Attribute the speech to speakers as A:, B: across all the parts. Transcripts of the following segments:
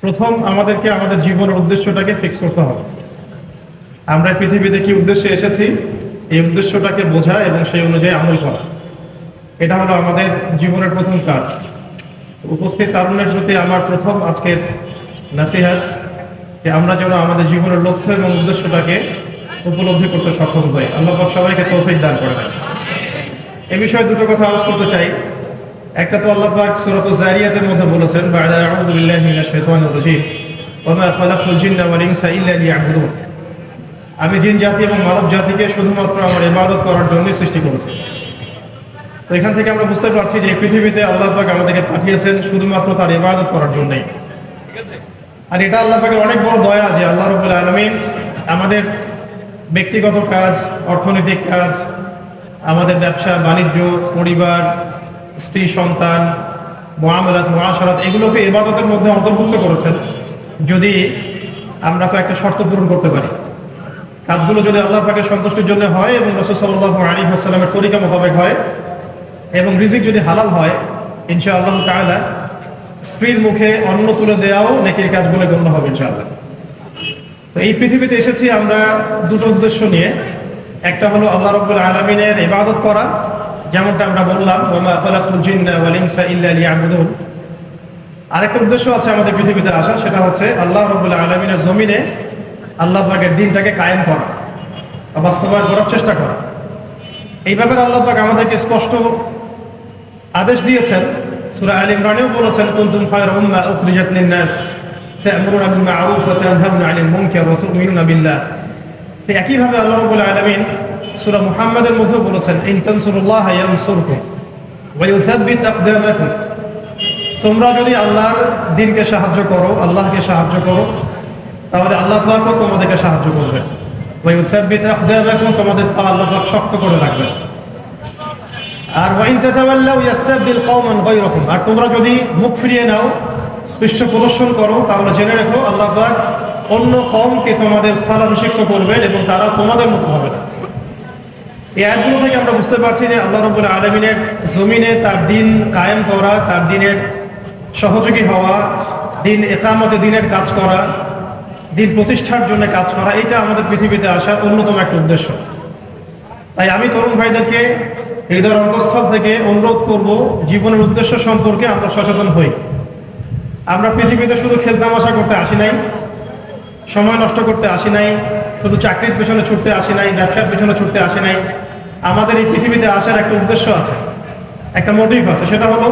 A: প্রথম আমাদেরকে আমাদের জীবনের উদ্দেশ্যটাকে ফিক্স করতে হবে। আমরা পৃথিবীতে কি উদ্দেশ্যে এসেছি? এই উদ্দেশ্যটাকে বোঝা এবং সেই অনুযায়ী আমল করা। এটা হলো আমাদের জীবনের প্রথম কাজ। উপস্থিত তারুণের প্রতি আমার প্রথম আজকের নাসিহাত যে আমরা যেন আমাদের জীবনের লক্ষ্য এবং উদ্দেশ্যটাকে উপলব্ধি করতে সক্ষম হই। আল্লাহ সবাইকে তৌফিক দান করে দেন। এ বিষয়ে দুটো কথা আলোচ করতে চাই। একটা তো আল্লাহ পাক সূরাত জারিয়াতের মধ্যে বলেছেন, বা'দা আউযু বিল্লাহি মিনাশ শাইতানির রাজীম, ওয়া মা খালাকতুল জিন্না ওয়াল ইনসা ইল্লা লিয়াবুদুন। আমি জিন জাতি এবং মানব জাতিকে শুধুমাত্র আমার ইবাদত করার জন্যই সৃষ্টি করেছি। তো এখান থেকে আমরা বুঝতে পারছি যে পৃথিবীতে আল্লাহ পাক আমাদেরকে পাঠিয়েছেন শুধুমাত্র তার ইবাদত করার জন্যই। আর এটা আল্লাহ পাকের অনেক বড় দয়া যে আল্লাহ রবুল আলমিন আমাদের ব্যক্তিগত কাজ, অর্থনৈতিক কাজ, আমাদের ব্যবসা, বাণিজ্য, পরিবার স্ত্রী, সন্তান মহামেলাত মহাসরাত এগুলোকে ইবাদতের মধ্যে অন্তর্ভুক্ত করেছেন। যদি আমরা কয়েকটা শর্ত পূরণ করতে পারি। কাজগুলো যদি আল্লাহ পাকের সন্তুষ্টির জন্য হয় এবং রসুল সাল্লাহ আলী আসসালামের তরিকা মোতাবেক হয় এবং রিজিক যদি হালাল হয় ইনশা আল্লাহ তাআলা স্ত্রীর মুখে অন্ন তুলে দেওয়াও নেকির কাজগুলো গণ্য হবে ইনশাআল্লাহ। তো এই পৃথিবীতে এসেছি আমরা দুটো উদ্দেশ্য নিয়ে। একটা হলো আল্লাহ রব্বুল আলমিনের ইবাদত করা যেমনটা আমরা বললাম ওমা খালাকুল জিন্না ওয়াল ইনসা ইল্লা আরেকটা উদ্দেশ্য আছে আমাদের পৃথিবীতে আসা সেটা হচ্ছে আল্লাহ রব্বুল আলমিনের জমিনে আল্লাহ পাকের দিনটাকে কায়েম করা বা বাস্তবায়ন করার চেষ্টা করা। এই ব্যাপারে আল্লাহ পাক আমাদেরকে স্পষ্ট আদেশ দিয়েছেন। সূরা আল ইমরানেও বলেছেন, কুনতুম খায়রা উম্মাহ উখরিজাত লিন-নাস তা'মুরুনা বিল মা'রুফ ওয়া তানহাউনা 'আনিল মুনকার ওয়া তু'মিনুনা বিল্লাহ। তো একই ভাবে আল্লাহ রাব্বুল আলামিন সূরা মুহাম্মাদের মধ্যে বলেছেন, ইন তানসুরুল্লাহ ইয়ানসুরকুম ওয়া ইউসাব্বিত আকদামাকুম। তোমরা যদি আল্লাহর দিনকে সাহায্য করো, আল্লাহকে সাহায্য করো, তাহলে আল্লাহ পাকও তোমাদেরকে সাহায্য করবে। ওয়া ইউসাব্বিত আকদামাকুম, তোমাদের পা আল্লাহ পাক শক্ত করে রাখবেন আর ওয়াইন তাতাওয়াল্লাউ ইয়াস্তাবদিল কওমান গায়রাকুম, আর তোমরা যদি মুখ ফিরিয়ে নাও, পৃষ্ঠ প্রদর্শন করো, তাহলে জেনে রেখো আল্লাহ পাক অন্য কমকে তোমাদের স্থলাভিষিক্ত করবেন এবং তারা তোমাদের মতো হবে। না এই আয়াতগুলো থেকে আমরা বুঝতে পারছি যে আল্লাহ রব্বুল আলমিনের জমিনে তার দিন কায়েম করা, তার দিনের সহযোগী হওয়া, দিন একামতে দিনের কাজ করা, দিন প্রতিষ্ঠার জন্য কাজ করা, এটা আমাদের পৃথিবীতে আসার অন্যতম একটা উদ্দেশ্য। তাই আমি তরুণ ভাইদেরকে, হৃদয়ের অন্তঃস্থল থেকে অনুরোধ করব, জীবনের উদ্দেশ্য সম্পর্কে আমরা সচেতন হই। আমরা পৃথিবীতে শুধু খেলতামাশা করতে আসি নাই, সময় নষ্ট করতে আসি নাই শুধু চাকরির পেছনে ছুটতে আসি নাই, ব্যবসার পেছনে ছুটতে আসি নাই। আমাদের এই পৃথিবীতে আসার একটা উদ্দেশ্য আছে, একটা মোটিভ আছে, সেটা হলো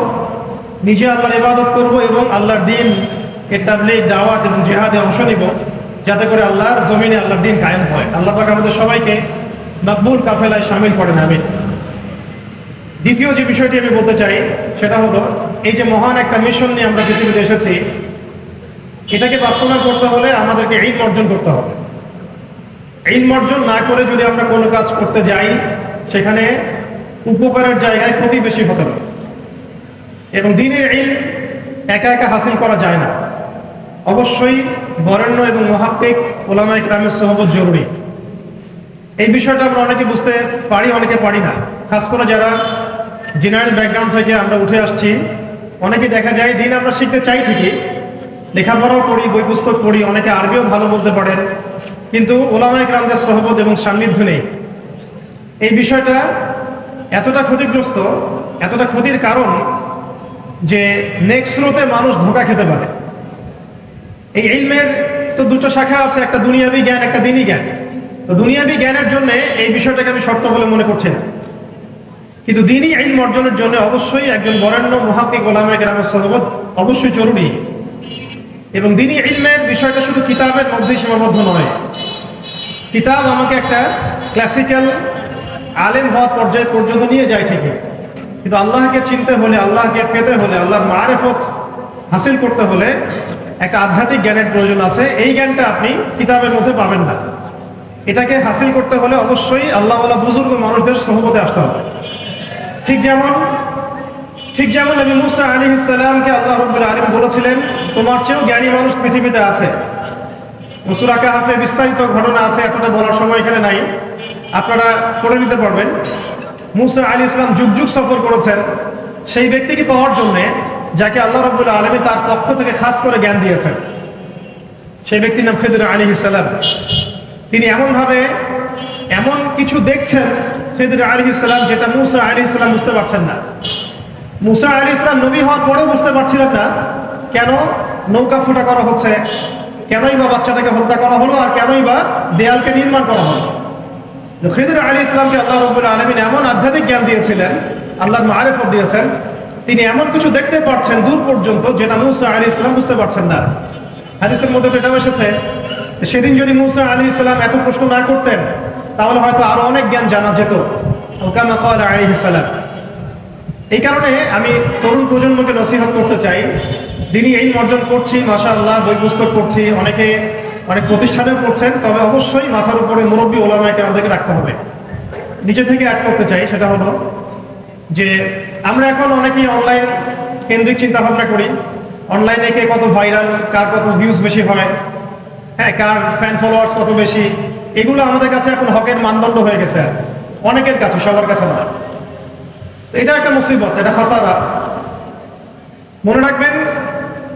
A: নিজে আল্লাহর ইবাদত করব এবং আল্লাহর দিন এর দাওয়াত এবং জেহাদে অংশ নিব, যাতে করে আল্লাহর জমিনে আল্লাহর দিন কায়েম হয়। আল্লাহ পাক আমাদের সবাইকে মকবুল কাফেলায় সামিল করেন, আমিন। দ্বিতীয় যে বিষয়টি আমি বলতে চাই, সেটা হলো এই যে মহান একটা মিশন নিয়ে আমরা পৃথিবীতে এসেছি, এটাকে বাস্তবায়ন করতে হলে আমাদেরকে এই অর্জন করতে হবে। এই অর্জন না করে যদি আমরা কোনো কাজ করতে যাই, সেখানে উপকারের জায়গায় ক্ষতি বেশি হতে পারে। এবং দিনের এই একা একা হাসিল করা যায় না। অবশ্যই বরেণ্য এবং মহাত্মিক ওলামাই গ্রামের সহবত জরুরি। এই বিষয়টা আমরা অনেকে বুঝতে পারি, অনেকে পারি না। খাস করে যারা জেনারেল ব্যাকগ্রাউন্ড থেকে আমরা উঠে আসছি, অনেকে দেখা যায় দিন আমরা শিখতে চাই ঠিকই, লেখাপড়াও করি, বই পুস্তক পড়ি, অনেকে আরবিও ভালো বলতে পারেন। কিন্তু ওলামাই গ্রামদের সহবত এবং সান্নিধ্য নেই। এই বিষয়টা এতটা ক্ষতিগ্রস্ত, এতটা ক্ষতির কারণ যে নেক্সট স্রোতে মানুষ ধোকা খেতে পারে। এই ইলমের তো দুটো শাখা আছে, একটা দুনিয়াবি জ্ঞান, একটা দিনই জ্ঞান। তো দুনিয়াবি জ্ঞানের জন্য এই বিষয়টাকে আমি শর্ত বলে মনে করছি না। কিন্তু দিনই আইন অর্জনের জন্য অবশ্যই একজন বরেণ্য মহাকিক ওলামা গ্রামের সহবত অবশ্যই জরুরি। এবং দিনই ইলমের বিষয়টা শুধু কিতাবের মধ্যেই সীমাবদ্ধ নয় কিতাব আমাকে একটা ক্লাসিক্যাল আলেম হওয়ার পর্যায়ে পর্যন্ত নিয়ে যায় ঠিকই। কিন্তু আল্লাহকে চিনতে হলে, আল্লাহকে পেতে হলে, আল্লাহর মারেফত হাসিল করতে হলে একটা আধ্যাত্মিক জ্ঞানের প্রয়োজন আছে। এই জ্ঞানটা আপনি কিতাবের মধ্যে পাবেন না। এটাকে হাসিল করতে হলে অবশ্যই আল্লাহওয়ালা বুজুর্গ মানুষদের সহমতে আসতে হবে। ঠিক যেমন ঠিক যেমন নবী মুসা আলী ইসালামকে আল্লাহ রব্বুল আলিম বলেছিলেন, তোমার চেয়েও জ্ঞানী মানুষ পৃথিবীতে আছে। মসুরা কাহাফে বিস্তারিত ঘটনা আছে, এতটা বলার সময় এখানে নাই। আপনারা পড়ে নিতে পারবেন। মুসা আলী ইসলাম যুগ যুগ সফর করেছেন। সেই ব্যক্তিকে পাওয়ার জন্যে যাকে আল্লাহ রব্বুল আলমী তার পক্ষ থেকে খাস করে জ্ঞান দিয়েছেন। সেই ব্যক্তির নাম খেদুর আলী ইসালাম তিনি এমনভাবে এমন কিছু দেখছেন খেদুর আলী ইসলাম যেটা মুসা আলী ইসলাম বুঝতে পারছেন না। মুসা আলী ইসলাম নবী হওয়ার পরেও বুঝতে পারছিলেন না কেন নৌকা ফুটা করা হচ্ছে। কেনই বা বাচ্চাটাকে হত্যা করা হলো আর কেনই বা দেয়ালকে নির্মাণ করা হলো? খিদির আলী ইসলামকে আল্লাহ রব্বুল আলমিন এমন আধ্যাত্মিক জ্ঞান দিয়েছিলেন, আল্লাহর মারেফত দিয়েছেন, তিনি এমন কিছু দেখতে পাচ্ছেন দূর পর্যন্ত যেটা মুসা আলী ইসলাম বুঝতে পারছেন না। হাদিসের মধ্যে এটাও এসেছে সেদিন যদি মুসা আলী ইসলাম এত প্রশ্ন না করতেন, তাহলে হয়তো আরও অনেক জ্ঞান জানা যেত। আলী ইসলাম এই কারণে আমি তরুণ প্রজন্মকে নসিহত করতে চাই তিনি এই অর্জন করছি মাসা আল্লাহ বই পুস্তক করছি অনেকে অনেক প্রতিষ্ঠানেও করছেন তবে অবশ্যই মাথার উপরে মুরব্বী ওলামাকে আমাদেরকে রাখতে হবে। নিচে থেকে অ্যাড করতে চাই, সেটা হলো যে আমরা এখন অনেকেই অনলাইন কেন্দ্রিক চিন্তা ভাবনা করি অনলাইনে কে কত ভাইরাল কার কত ভিউজ বেশি হয় হ্যাঁ কার ফ্যান ফলোয়ার্স কত বেশি, এগুলো আমাদের কাছে এখন হকের মানদণ্ড হয়ে গেছে, অনেকের কাছে, সবার কাছে নয় এটা একটা মুসিবত, এটা খাসারা। মনে রাখবেন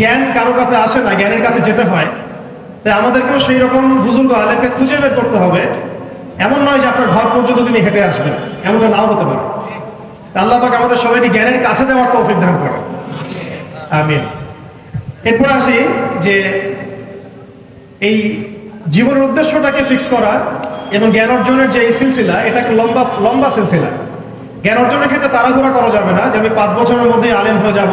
A: জ্ঞান কারও কাছে আসে না, জ্ঞানের কাছে যেতে হয়। তাই আমাদেরকেও সেই রকম বুজুর্গ আলেমকে খুঁজে বের করতে হবে। এমন নয় যে আপনার ঘর পর্যন্ত তিনি হেঁটে আসবেন, এমনটা নাও হতে পারে। আল্লাহ আমাদের সবাইকে জ্ঞানের কাছে যাওয়ার তৌফিক দান করে আমিন। এরপর আসি যে এই জীবনের উদ্দেশ্যটাকে ফিক্স করা এবং জ্ঞান অর্জনের যে এই সিলসিলা এটা একটা লম্বা লম্বা সিলসিলা। জ্ঞান অর্জনের ক্ষেত্রে তাড়াহুড়া করা যাবে না যে আমি পাঁচ বছরের মধ্যে আলেম হয়ে যাব।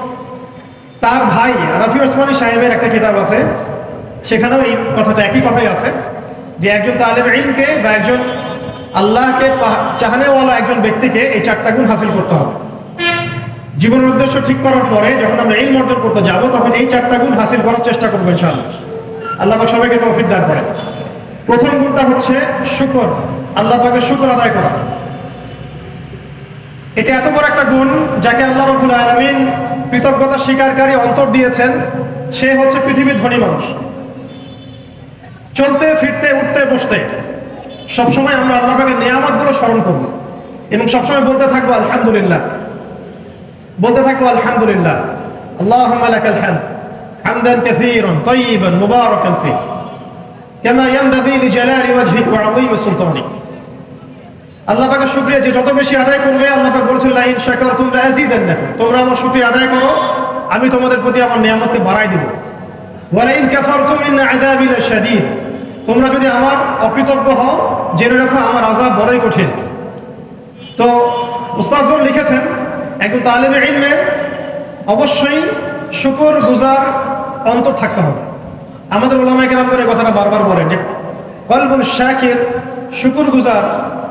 A: তার ভাই রাফি ওসমানী সাহেবের একটা কিতাব আছে। সেখানেও এই কথাটা একই কথাই আছে যে একজন তালেব ইলমকে বা একজন আল্লাহকে চাহানেওয়ালা একজন ব্যক্তিকে এই চারটা গুণ হাসিল করতে হবে। জীবনের উদ্দেশ্য ঠিক করার পরে যখন আমরা ইলম অর্জন করতে যাব, তখন এই চারটা গুণ হাসিল করার চেষ্টা করব ইনশাআল্লাহ। আল্লাহ পাক সবাইকে তৌফিক দান করে প্রথম গুণটা হচ্ছে শুকর। আল্লাহ পাকের শুকর আদায় করা। এটা এত বড় একটা গুণ যাকে আল্লাহ রবুল আলমিন কৃতজ্ঞতা স্বীকারকারী অন্তর দিয়েছেন সে হচ্ছে পৃথিবীর ধনী মানুষ চলতে ফিরতে উঠতে বসতে সবসময় আমরা আল্লাহ পাকের নিয়ামতগুলো স্মরণ করব এবং সবসময় বলতে থাকবো আলহামদুলিল্লাহ বলতে থাকবো আলহামদুলিল্লাহ اللهم لك الحمد حمدا كثيرا طيبا مباركا فيه كما ينبغي لجلال وجهك وعظيم سلطانك আল্লাহ পাকের শুকরিয়া যে যত বেশি আদায় করবে, আল্লাহ পাক বলেছেন, লাইন শাকার তোমরা আযীদান্নাকুম তোমরা আমার শুকরিয়া আদায় করো, আমি তোমাদের প্রতি আমার নিয়ামতকে বাড়াই দেব। ওয়ালাইন কাফারতুম ইন আযাবি লাশাদীদ তোমরা যদি আমার অকৃতজ্ঞ হও, জেনে রাখো আমার আযাব বড়ই কঠিন। তো উস্তাজগণ লিখেছেন, একজন তালেবে ইলমের অবশ্যই শুকর গুজার অন্তর থাকতে হবে। আমাদের ওলামায়ে কেরাম করে কথাটা বারবার বলেন যে কলবুল শাকির শুকুর গুজার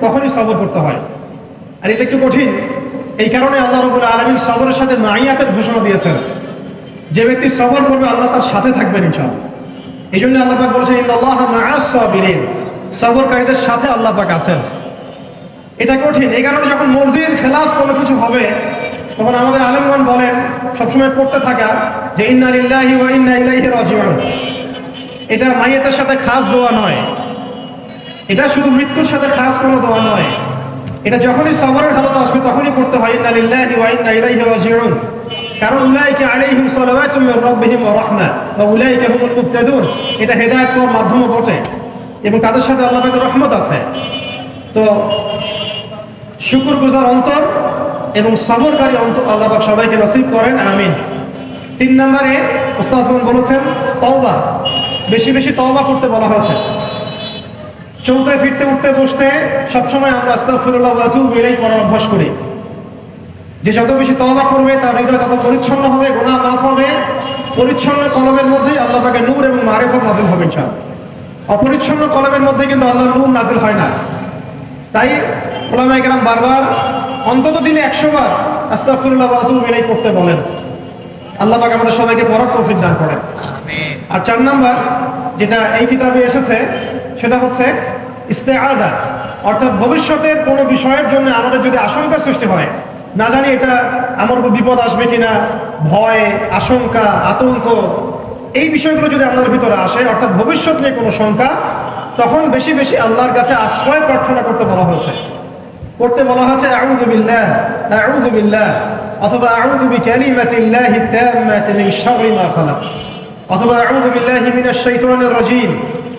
A: তখনই সবর করতে হয়। আর এটা একটু কঠিন। এই কারণে আল্লাহ রবুল আলমিন সবরের সাথে মাইয়াতের ঘোষণা দিয়েছেন। যে ব্যক্তি সবর করবে, আল্লাহ তার সাথে থাকবেন ইনশাআল্লাহ। এই জন্য আল্লাহ বলেছেন সাবিরিন। সবরকারীদের সাথে আল্লাহ পাক আছেন। এটা কঠিন। এই কারণে যখন মর্জির খেলাফ কোনো কিছু হবে, তখন আমাদের আলেমগণ বলেন, সবসময় পড়তে থাকা যে, ইন্না ইল্লাহি ওয়া ইন্না ইলাইহি রাজিউন। এটা মাইয়াতের সাথে খাস দোয়া নয়। এটা শুধু মৃত্যুর সাথে খাস কোনো দোয়া নয়। এটা যখনই সবরের হালত আসবে, তখনই পড়তে হয়, ইন্না লিল্লাহি ওয়া ইন্না ইলাইহি রাজিউন। কারণ উলাইকা আলাইহিম সালাওয়াতুম মির রাব্বিহিম ওয়া রাহমা ওয়া উলাইকা হুমুল মুহতাদুন এটা হেদায়েত পাওয়ার মাধ্যমও বটে এবং তাদের সাথে আল্লাহ পাকের রহমত আছে। তো শুকুরগুজার অন্তর এবং সবরকারী অন্তর আল্লাহ পাক সবাইকে নসিব করেন, আমিন। তিন নম্বরে ওস্তাজমান বলেছেন, তওবা। বেশি বেশি তওবা করতে বলা হয়েছে। চলতে ফিরতে উঠতে বসতে সবসময় আমরা আতুবু ইলাইহি করার অভ্যাস করি। যে যত বেশি তওবা করবে তার হৃদয় তত পরিচ্ছন্ন হবে গুনাহ মাফ হবে। পরিচ্ছন্ন কলমের মধ্যেই আল্লাহ পাকের নূর এবং মারিফত নাজিল হবে ইনশাআল্লাহ। অপরিচ্ছন্ন কলমের মধ্যে কিন্তু আল্লাহর নূর নাজিল হয় না। তাই ওলামায়ে কেরাম বারবার অন্তত দিনে একশো বার আস্তাগফিরুল্লাহ ওয়া আতুবু ইলাইহি করতে বলেন। আল্লাহ পাক আমাদের সবাইকে পড়ার তৌফিক দান করেন। আর চার নাম্বার যেটা এই কিতাবে এসেছে সেটা হচ্ছে ইস্তেআদা, অর্থাৎ ভবিষ্যতের কোনো বিষয়ের জন্য আমাদের যদি আশঙ্কা সৃষ্টি হয়, না জানি এটা আমার উপর বিপদ আসবে কিনা, ভয়, আশঙ্কা, আতঙ্ক, এই বিষয়গুলো যদি আমাদের ভিতরে আসে, অর্থাৎ ভবিষ্যৎ নিয়ে কোনো শঙ্কা, তখন বেশি বেশি আল্লাহর কাছে আশ্রয় প্রার্থনা করতে বলা হয়েছে। করতে বলা হয়েছে অথবা অথবা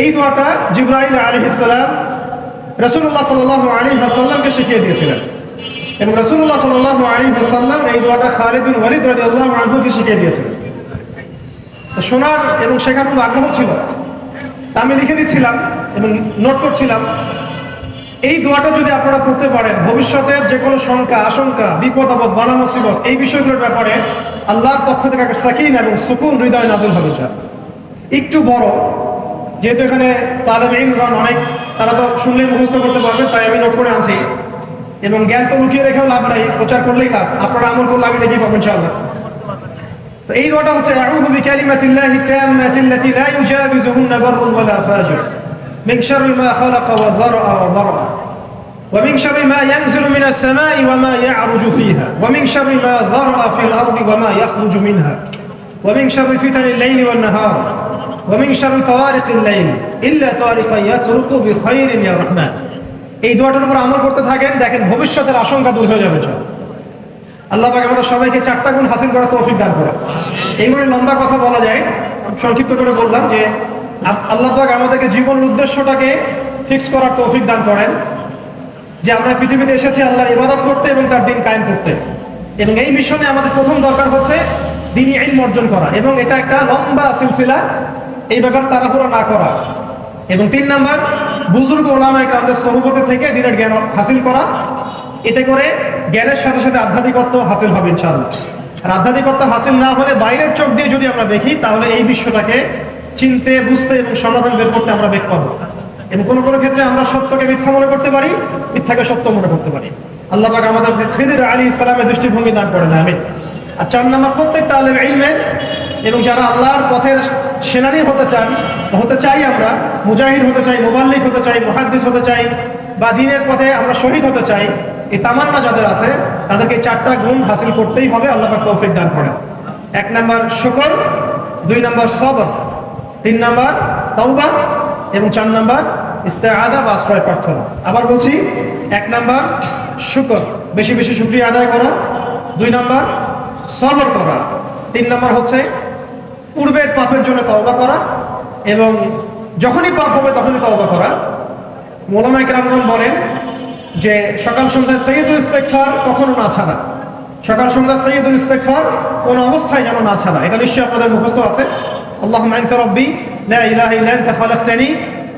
A: এই দোয়াটা জিব্রাইল আলহিসাল্লাম রসুল্লাহ সাল্লাহ আলী হাসাল্লামকে শিখিয়ে দিয়েছিলেন। এবং রসুল্লাহ সাল্লাহ আলী হাসাল্লাম এই দোয়াটা খালিদ বিন ওয়ালিদ রাজি আল্লাহ আনহুকে শিখিয়ে দিয়েছিলেন। শোনার এবং শেখার খুব আগ্রহ ছিল। আমি লিখে দিচ্ছিলাম এবং নোট করছিলাম। এই দোয়াটা যদি আপনারা করতে পারেন, ভবিষ্যতের যে কোনো শঙ্কা, আশঙ্কা, বিপদ, আপদ বানা মুসিবত, এই বিষয়গুলোর ব্যাপারে আল্লাহর পক্ষ থেকে একটা সাকিন এবং সুকুন হৃদয় নাজিল হবে যা একটু বড় যেহেতু এখানে তালেব ইমরান অনেক তারা তো শুনলেই মুখস্থ করতে পারবে তাই আমি নোট করে আনছি এবং জ্ঞান তো লুকিয়ে রেখেও লাভ নাই প্রচার করলেই লাভ আপনারা আমল করলে আমি দেখি পাবেন ইনশাআল্লাহ তো এই দোয়াটা হচ্ছে আউযু বিকালিমাতিল্লাহি তাম্মাতিল্লাতি লা ইউজাবিজুহুন্না বাররুন ওয়ালা ফাজির من شر ما خلق وذرأ وبرأ ومن شر ما ينزل من السماء وما يعرج فيها ومن شر ما ذرأ في الأرض وما يخرج منها ومن شر فتن الليل والنهار ومن شر طوارق الليل إلا طارقا يطرق بخير يا رحمن এই দোয়াটার উপর আমল করতে থাকেন দেখেন ভবিষ্যতের আশঙ্কা দূর হয়ে যাবে ইনশাআল্লাহ। আল্লাহ পাক আমাদের সবাইকে চারটা গুণ হাসিল করার তৌফিক দান করে এইগুলো লম্বা কথা বলা যায় আমি সংক্ষিপ্ত করে বললাম যে আপ- আল্লাহ পাক আমাদেরকে জীবনের উদ্দেশ্যটাকে ফিক্স করার তৌফিক দান করেন যে আমরা পৃথিবীতে এসেছি আল্লাহর ইবাদত করতে এবং তার দিন কায়েম করতে এবং এই মিশনে আমাদের প্রথম দরকার হচ্ছে দিনই ইলম অর্জন করা এবং এটা একটা লম্বা সিলসিলা, এই ব্যাপার তাড়াহুড়া না করা। এবং তিন নাম্বার, বুজুর্গ ওলামা একরামদের সহবতে থেকে দিনের জ্ঞান হাসিল করা। এতে করে জ্ঞানের সাথে সাথে আধ্যাত্মিকত্ব হাসিল হবে ইনশাআল্লাহ। আর আধ্যাত্মিকত্ব হাসিল না হলে বাইরের চোখ দিয়ে যদি আমরা দেখি, তাহলে এই বিশ্বটাকে চিনতে, বুঝতে এবং সমাধান বের করতে আমরা বেগ পাবো। এবং কোনো কোনো ক্ষেত্রে আমরা সত্যকে মিথ্যা মনে করতে পারি, মিথ্যাকে সত্য মনে করতে পারি। আল্লাহ পাক আমাদের আলী ইসলামের দৃষ্টিভঙ্গি দান করেন আমি আর চার নাম্বার প্রত্যেক তালেব ইলমের এবং যারা আল্লাহর পথের সেনানি হতে চান, হতে চাই আমরা, মুজাহিদ হতে চাই, মোবাল্লিক হতে চাই, মুহাদ্দিস হতে চাই, বা দিনের পথে আমরা শহীদ হতে চাই, এই তামান্না যাদের আছে, তাদেরকে চারটা গুণ হাসিল করতেই হবে, আল্লাহ তৌফিক দান করেন। এক নাম্বার শুকর, দুই নাম্বার সবর, তিন নাম্বার তওবা এবং চার নাম্বার ইস্তেআদা বা আশ্রয় প্রার্থনা। আবার বলছি, এক নাম্বার শুকর, বেশি বেশি শুকরিয়া আদায় করা। দুই নাম্বার সবর করা তিন নাম্বার হচ্ছে পূর্বের পাপের জন্য তওবা করা এবং যখনই পাপ হবে তখনই তওবা করা মোলামাইক রামগন বলেন যে সকাল সন্ধ্যায় সৈয়দুল ইস্তেকফার কখনো না ছাড়া সকাল সন্ধ্যা সৈয়দুল ইস্তেকফার কোন অবস্থায় যেন না ছাড়া এটা নিশ্চয়ই আপনাদের মুখস্থ আছে اللهم انت ربي لا اله الا انت خلقتني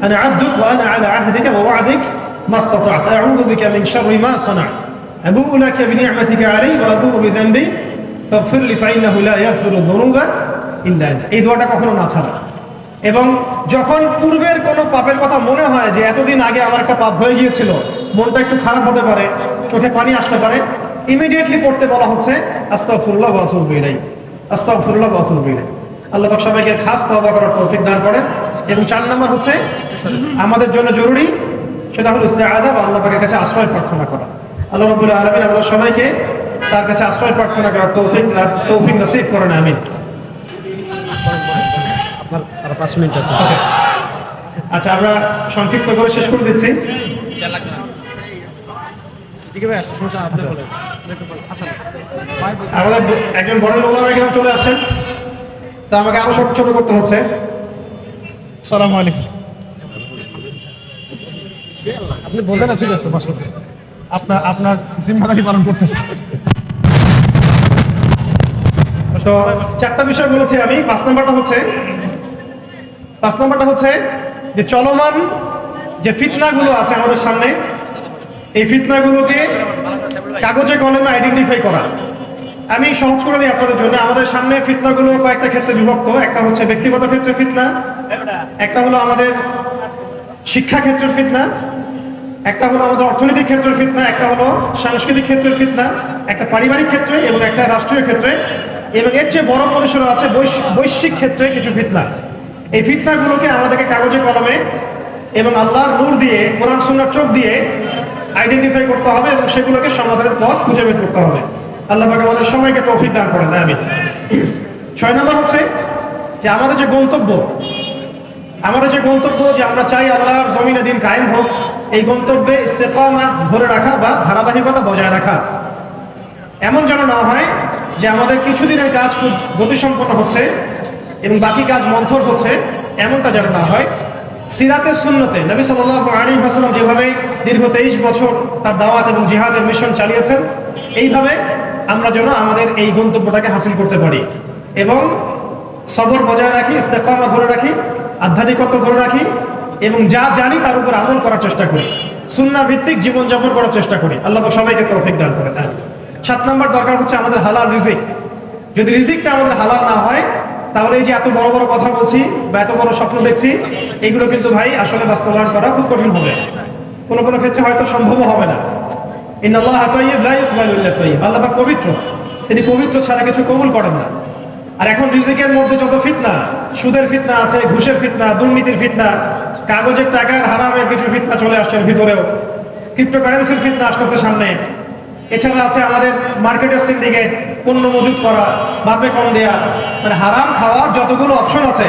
A: انا عبدك وانا على عهدك ووعدك ما استطعت اعوذ بك من شر ما صنعت ابوء لك بنعمتك علي وابوء بذنبي এই দোয়াটা কখনো না ছাড়া। এবং যখন পূর্বের কোনো পাপের কথা মনে হয় যে এতদিন আগে আমার একটা পাপ হয়ে গিয়েছিল, মনটা একটু খারাপ হতে পারে, চোখে পানি আসতে পারে ইমিডিয়েটলি পড়তে বলা হচ্ছে আস্তাফুল্লাহ বাথুর বিরাই আস্তাফুল্লাহ বাথুর বিরাই আল্লাহ সবাইকে খাস তবা করার তৌফিক দান করেন। এবং চার নাম্বার হচ্ছে, আমাদের জন্য জরুরি সেটা হলো ইস্তেআদা বা আল্লাহ পাকের কাছে আশ্রয় প্রার্থনা করা। আল্লাহ রাব্বুল আলামিন আল্লাহ সবাইকে তার কাছে আশ্রয় প্রার্থনা করার তৌফিক তৌফিক নসিব করেন আমিন।
B: আপনার আর পাঁচ মিনিট আছে।
A: আচ্ছা আমরা সংক্ষিপ্ত করে শেষ করে দিচ্ছি। আচ্ছা।
B: আচ্ছা
A: আমাদের একজন বড় লোক এখানে চলে আসছেন। তা আমাকে আরও ছোট ছোট করতে হচ্ছে। সালাম আলাইকুম।
B: আপনি বলবেন না ঠিক আছে
A: আপনার আপনার জিম্মাদারি পালন করতেছে। তো চারটা বিষয় বলেছি আমি। পাঁচ নাম্বারটা হচ্ছে, পাঁচ নাম্বারটা হচ্ছে যে চলমান যে ফিতনাগুলো আছে আমাদের সামনে, এই ফিতনাগুলোকে কাগজে কলমে আইডেন্টিফাই করা। আমি সহজ করে দিই আপনাদের জন্য। আমাদের সামনে ফিতনাগুলো কয়েকটা ক্ষেত্রে বিভক্ত। একটা হচ্ছে ব্যক্তিগত ক্ষেত্রে ফিতনা, একটা হলো আমাদের শিক্ষা ক্ষেত্রের ফিতনা, একটা হলো আমাদের অর্থনৈতিক ক্ষেত্রের ফিতনা, একটা হলো সাংস্কৃতিক ক্ষেত্রের ফিতনা, একটা পারিবারিক ক্ষেত্রে এবং একটা রাষ্ট্রীয় ক্ষেত্রে। এবং এর চেয়ে বড় পরিসর আছে বৈশ্বিক ক্ষেত্রে কিছু ফিতনা। এই ফিতনাগুলোকে আমাদেরকে কাগজে, কলমে এবং আল্লাহর নূর দিয়ে, কোরআন, সুন্নার চোখ দিয়ে আইডেন্টিফাই করতে হবে এবং সেগুলোকে সমাধানের পথ খুঁজে বের করতে হবে। আল্লাহ পাক আমাদের সবাইকে তৌফিক দান করেন আমি ছয় নম্বর হচ্ছে যে আমাদের যে গন্তব্য, আমাদের যে গন্তব্য যে আমরা চাই আল্লাহর জমিনে দিন কায়েম হোক, এই গন্তব্যে ইস্তেকামা ধরে রাখা বা ধারাবাহিকতা বজায় রাখা। এমন যেন না হয় যে আমাদের কিছুদিনের কাজ খুব গতিসম্পন্ন হচ্ছে এবং বাকি কাজ মন্থর হচ্ছে, এমনটা যেন না হয়। সিরাতের সুন্নতে নবী সাল্লাল্লাহু আলাইহি ওয়াসাল্লাম যেভাবে দীর্ঘ তেইশ বছর তার দাওয়াত এবং জিহাদের মিশন চালিয়েছেন, এইভাবে আমরা যেন আমাদের এই গন্তব্যটাকে হাসিল করতে পারি। এবং সবর বজায় রাখি ইস্তেকামা ধরে রাখি, আধ্যাত্মিকত্ব ধরে রাখি এবং যা জানি তার উপর আমল করার চেষ্টা করি। সুন্না ভিত্তিক জীবনযাপন করার চেষ্টা করি। আল্লাহ সবাইকে তৌফিক দান করে সাত নম্বর দরকার হচ্ছে আমাদের হালাল রিজিক। যদি রিজিকটা আমাদের হালাল না হয়, তাহলে এই যে এত বড় বড় কথা বলছি বা এত বড় স্বপ্ন দেখছি, এগুলো কিন্তু ভাই আসলে বাস্তবায়ন করা খুব কঠিন হবে। কোনো কোনো ক্ষেত্রে হয়তো সম্ভবও হবে না। আল্লাহ পবিত্র। তিনি পবিত্র ছাড়া কিছু কবুল করেন না। আর এখন রিজিকের মধ্যে যত ফিতনা, সুদের ফিতনা আছে, ঘুষের ফিতনা, দুর্নীতির ফিতনা, কাগজের টাকার হারামের কিছু ফিতনা চলে আসছে ভিতরেও। ক্রিপ্টোকারেন্সির ফিতনা আসতেছে সামনে। এছাড়া আছে আমাদের মার্কেটের সিন্ডিকেট, পণ্য মজুত করা, বাপে কম দেয়া। মানে হারাম খাওয়ার যতগুলো অপশন আছে,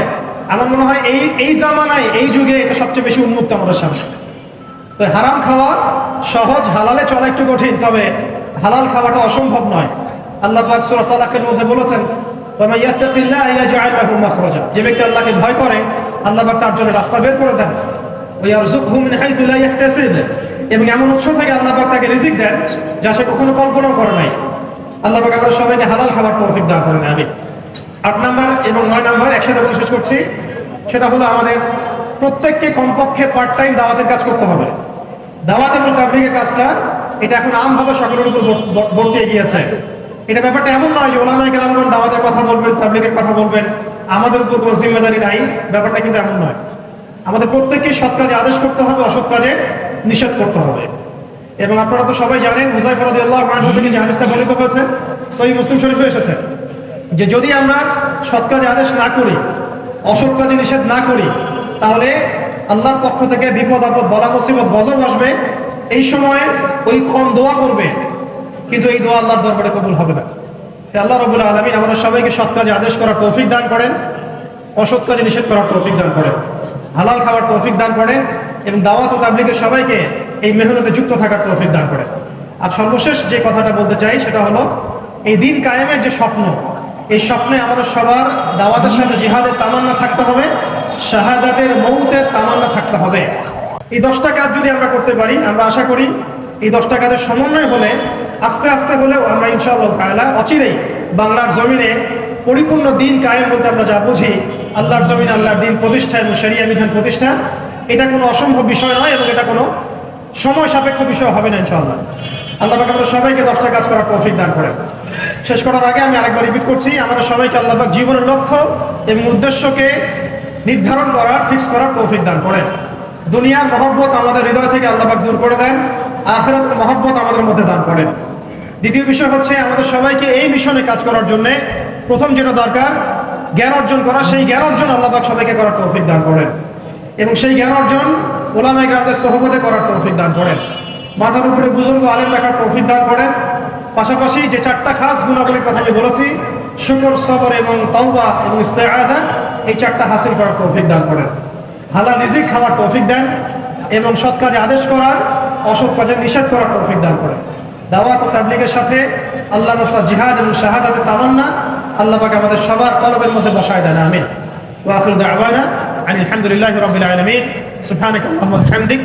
A: আমার মনে হয় এই এই জামানায়, এই যুগে এটা সবচেয়ে বেশি উন্মুক্ত আমাদের সামনে। তো হারাম খাওয়া সহজ, হালালে চলা একটু কঠিন, তবে হালাল খাওয়াটা অসম্ভব নয়। আল্লাহ পাক তালাকের মধ্যে বলেছেন যে ব্যক্তি আল্লাহকে ভয় করে, আল্লাহ তার জন্য রাস্তা বের করে দেন। এবং এমন উৎস থেকে আল্লাহ তাকে রিজিক দেন যা সে কখনো কল্পনাও করে নাই। আল্লাহ পাক আমাদের সবাইকে হালাল খাবার তৌফিক দান করেন আমি আট নাম্বার এবং নয় নাম্বার একসাথে বলে শেষ করছি। সেটা হলো আমাদের প্রত্যেককে কমপক্ষে পার্ট টাইম দাওয়াতের কাজ করতে হবে। দাওয়াত এবং তাবলিগের কাজটা, এটা এখন আমভাবে সকলের উপর বর- বর- গিয়েছে। এটা ব্যাপারটা এমন নয় যে ওলামাই কেরামগণ দাওয়াতের কথা বলবেন, তাবলিগের কথা বলবেন। আমাদের উপর কোনো জিম্মেদারি নাই, ব্যাপারটা কিন্তু এমন নয়। আমাদের প্রত্যেককে সৎ কাজে আদেশ করতে হবে, অসৎ কাজে নিষেধ করতে হবে। এবং আপনারা তো সবাই জানেন হুজাইফা হয়েছে মুসলিম শরীফে এসেছে, যে যদি আমরা সৎ কাজে আদেশ না করি, অসৎ কাজে নিষেধ না করি, তাহলে আল্লাহর পক্ষ থেকে বিপদ আপদ, বলা মুসিবত, গজব আসবে। এই সময় ওই ক্ষণ দোয়া করবে, কিন্তু এই দোয়া আল্লাহর দরবারে কবুল হবে না। আল্লাহ রবুল আলমিন আমাদের সবাইকে সৎ কাজে আদেশ করার তৌফিক দান করেন, অসৎ কাজে নিষেধ করার তৌফিক দান করেন, হালাল খাওয়ার তৌফিক দান করেন এবং দাওয়াত ও তাবলিগের সবাইকে এই মেহনতে যুক্ত থাকার তৌফিক দান করেন। আর সর্বশেষ যে কথাটা বলতে চাই, সেটা হলো, এই দিন কায়েমের যে স্বপ্ন, এই স্বপ্নে আমাদের সবার দাওয়াতের সাথে জিহাদের তামান্না থাকতে হবে, শাহাদাতের মৌতের তামান্না থাকতে হবে। এই দশটা কাজ যদি আমরা করতে পারি, আমরা আশা করি এই দশটা কাজের সমন্বয় হলে, আস্তে আস্তে হলেও আমরা ইনশাআল্লাহ তাআলা অচিরেই বাংলার জমিনে পরিপূর্ণ দিন কায়েম বলতে আমরা যা বুঝি, আল্লাহর জমিনে আল্লাহর দিন প্রতিষ্ঠা এবং শরিয়া বিধান প্রতিষ্ঠা। এটা কোনো অসম্ভব বিষয় নয় এবং এটা কোনো সময় সাপেক্ষ বিষয় হবে না, ইনশাআল্লাহ। আল্লাহ পাক আমাদের সবাইকে দশটা কাজ করার তৌফিক দান করেন। শেষ করার আগে আমি আরেকবার রিপিট করছি, আমাদের সবাইকে আল্লাহ পাক জীবনের লক্ষ্য এবং উদ্দেশ্যকে নির্ধারণ করার ফিক্স করার তৌফিক দান করেন। দুনিয়ার মহব্বত আমাদের হৃদয় থেকে আল্লাহ পাক দূর করে দেন, আখেরাতের মহব্বত আমাদের মধ্যে দান করেন। দ্বিতীয় বিষয় হচ্ছে আমাদের সবাইকে এই মিশনে কাজ করার জন্য প্রথম যেটা দরকার, জ্ঞান অর্জন করা, সেই জ্ঞান অর্জন আল্লাহ পাক সবাইকে করার তৌফিক দান করেন। এবং সেই জ্ঞান অর্জন ওলামাই গ্রামদের সহবতে করার তৌফিক দান করেন। মাথার উপরে বুজুর্গ আলেম রাখার তৌফিক দান করেন। পাশাপাশি যে চারটা খাস গুণাবলীর কথা আমি বলেছি, শুকর, সবর এবং তওবা এবং ইস্তেআদা এই চারটা হাসিল করার তৌফিক দান করেন। হালাল রিজিক খাওয়ার তৌফিক দেন এবং সৎ কাজে আদেশ করার, অসৎ কাজে নিষেধ করার তৌফিক দান করেন। দাওয়াত ও তাবলিগের সাথে আল্লাহ রাস্তা জিহাদ এবং শাহাদাতে তামান্না আল্লাহ পাক আমাদের সবার তলবের মধ্যে বসায় দেন, আমিন। ওয়া আখিরু দাওয়ানা আনিল হামদুলিল্লাহি রাব্বিল আলামিন সুবহানাকা আল্লাহুম্মা ওয়া বিহামদিক